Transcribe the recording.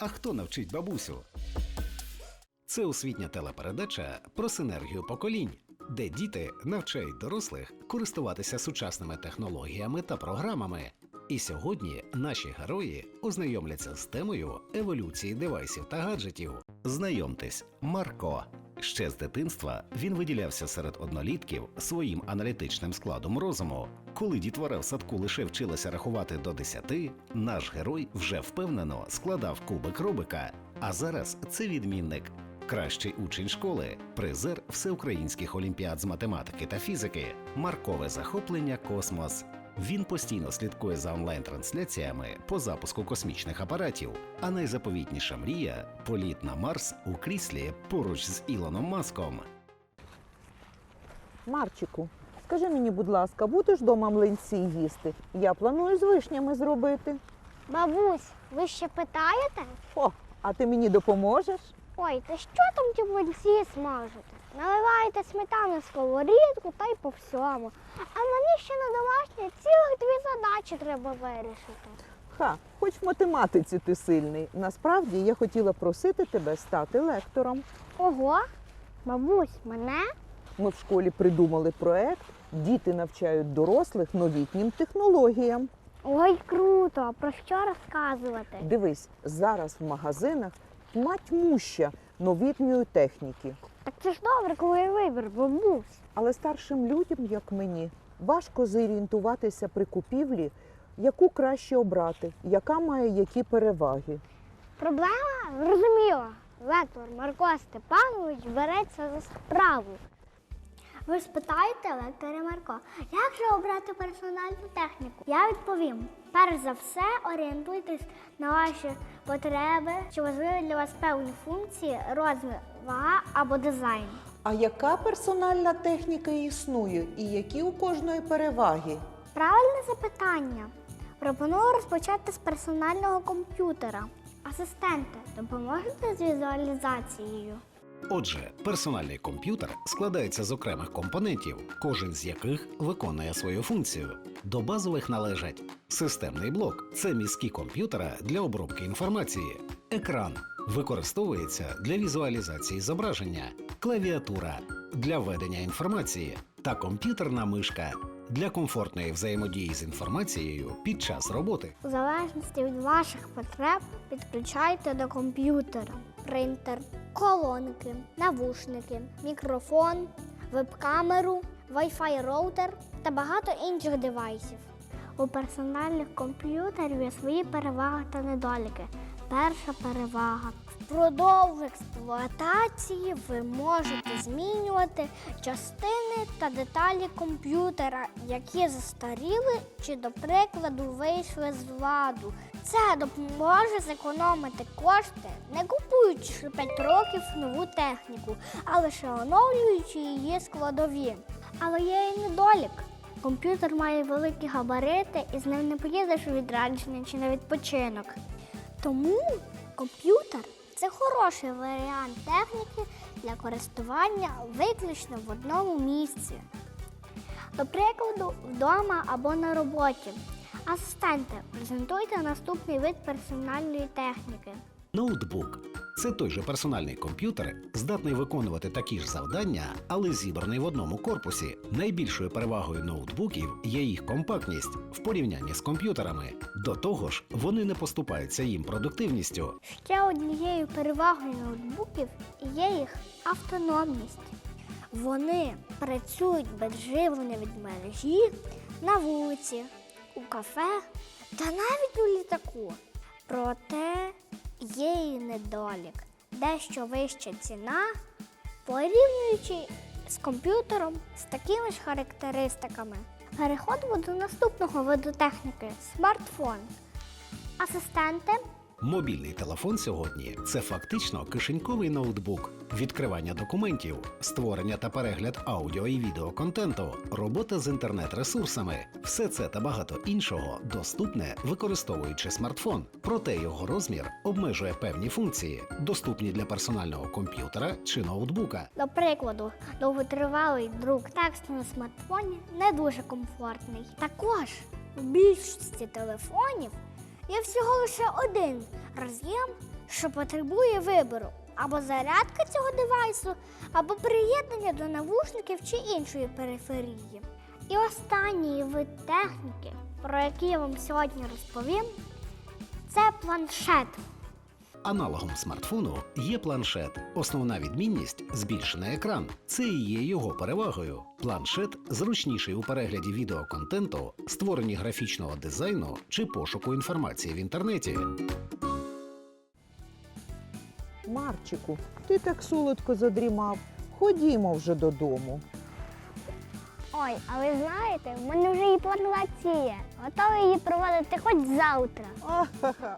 А хто навчить бабусю? Це освітня телепередача про синергію поколінь, де діти навчають дорослих користуватися сучасними технологіями та програмами. І сьогодні наші герої ознайомляться з темою еволюції девайсів та гаджетів. Знайомтесь, Марко. Ще з дитинства він виділявся серед однолітків своїм аналітичним складом розуму. Коли дітвора в садку лише вчилася рахувати до 10, наш герой вже впевнено складав кубик Рубика. А зараз це відмінник, кращий учень школи, призер всеукраїнських олімпіад з математики та фізики, маркове захоплення космос. Він постійно слідкує за онлайн-трансляціями по запуску космічних апаратів, а найзаповітніша мрія політ на Марс у кріслі поруч з Ілоном Маском. Марчику, скажи мені, будь ласка, будеш вдома млинці їсти? Я планую з вишнями зробити. Бабусь, ви ще питаєте? О, а ти мені допоможеш? Ой, та що там ті млинці смажете? Наливаєте сметану в сковорідку та й по всьому. А мені ще на домашнє цілих дві задачі треба вирішити. Ха, хоч в математиці ти сильний. Насправді я хотіла просити тебе стати лектором. Ого, бабусь, мене? Ми в школі придумали проект. Діти навчають дорослих новітнім технологіям. Ой, круто! А Про що розказувати? Дивись, зараз в магазинах тьма муща новітньої техніки. Так це ж добре, коли є вибір, бабусь. Але старшим людям, як мені, важко зорієнтуватися при купівлі, яку краще обрати, яка має які переваги. Проблема зрозуміла. Вектор Марко Степанович береться за справу. Ви спитаєте лектора Марко, як же обрати персональну техніку? Я відповім: перш за все, орієнтуйтесь на ваші потреби, чи важливі для вас певні функції, розмір, вага або дизайн. А яка персональна техніка існує і які у кожної переваги? Правильне запитання. Пропоную розпочати з персонального комп'ютера. Асистенти, допоможете з візуалізацією? Отже, персональний комп'ютер складається з окремих компонентів, кожен з яких виконує свою функцію. До базових належать системний блок це мізки комп'ютера для обробки інформації, екран використовується для візуалізації зображення, клавіатура для введення інформації та комп'ютерна мишка для комфортної взаємодії з інформацією під час роботи. У залежності від ваших потреб підключайте до комп'ютера принтер, колонки, навушники, мікрофон, веб-камеру, Wi-Fi роутер та багато інших девайсів. У персональних комп'ютерів є свої переваги та недоліки. Перша перевага. Впродовж експлуатації ви можете змінювати частини та деталі комп'ютера, які застаріли чи, до прикладу, вийшли з ладу. Це допоможе зекономити кошти, не купуючи 5 років нову техніку, а лише оновлюючи її складові. Але є і недолік. Комп'ютер має великі габарити і з ним не поїдеш у відрядження чи на відпочинок. Тому комп'ютер це хороший варіант техніки для користування виключно в одному місці. До прикладу, вдома або на роботі. Асистенти, презентуйте наступний вид персональної техніки. Ноутбук це той же персональний комп'ютер, здатний виконувати такі ж завдання, але зібраний в одному корпусі. Найбільшою перевагою ноутбуків є їх компактність в порівнянні з комп'ютерами. До того ж, вони не поступаються їм продуктивністю. Ще однією перевагою ноутбуків є їх автономність. Вони працюють без від мережі на вулиці, у кафе та навіть у літаку. Проте є і недолік, дещо вища ціна, порівнюючи з комп'ютером з такими ж характеристиками. Переходимо до наступного виду техніки смартфон. Асистенти Мобільний телефон сьогодні це фактично кишеньковий ноутбук, відкривання документів, створення та перегляд аудіо і відеоконтенту, робота з інтернет-ресурсами. Все це та багато іншого доступне використовуючи смартфон. Проте його розмір обмежує певні функції, доступні для персонального комп'ютера чи ноутбука. До прикладу, довготривалий друк тексту на смартфоні не дуже комфортний. Також у більшості телефонів є всього лише один роз'єм, що потребує вибору або зарядка цього девайсу, або приєднання до навушників чи іншої периферії. І останній вид техніки, про який я вам сьогодні розповім, це планшет. Аналогом смартфону є планшет. Основна відмінність збільшений екран. Це і є його перевагою. Планшет зручніший у перегляді відеоконтенту, створенні графічного дизайну чи пошуку інформації в інтернеті. Марчику, ти так солодко задрімав. Ходімо вже додому. Ой, а ви знаєте, в мене вже і план є. Готовий її проводити хоч завтра. Ахаха,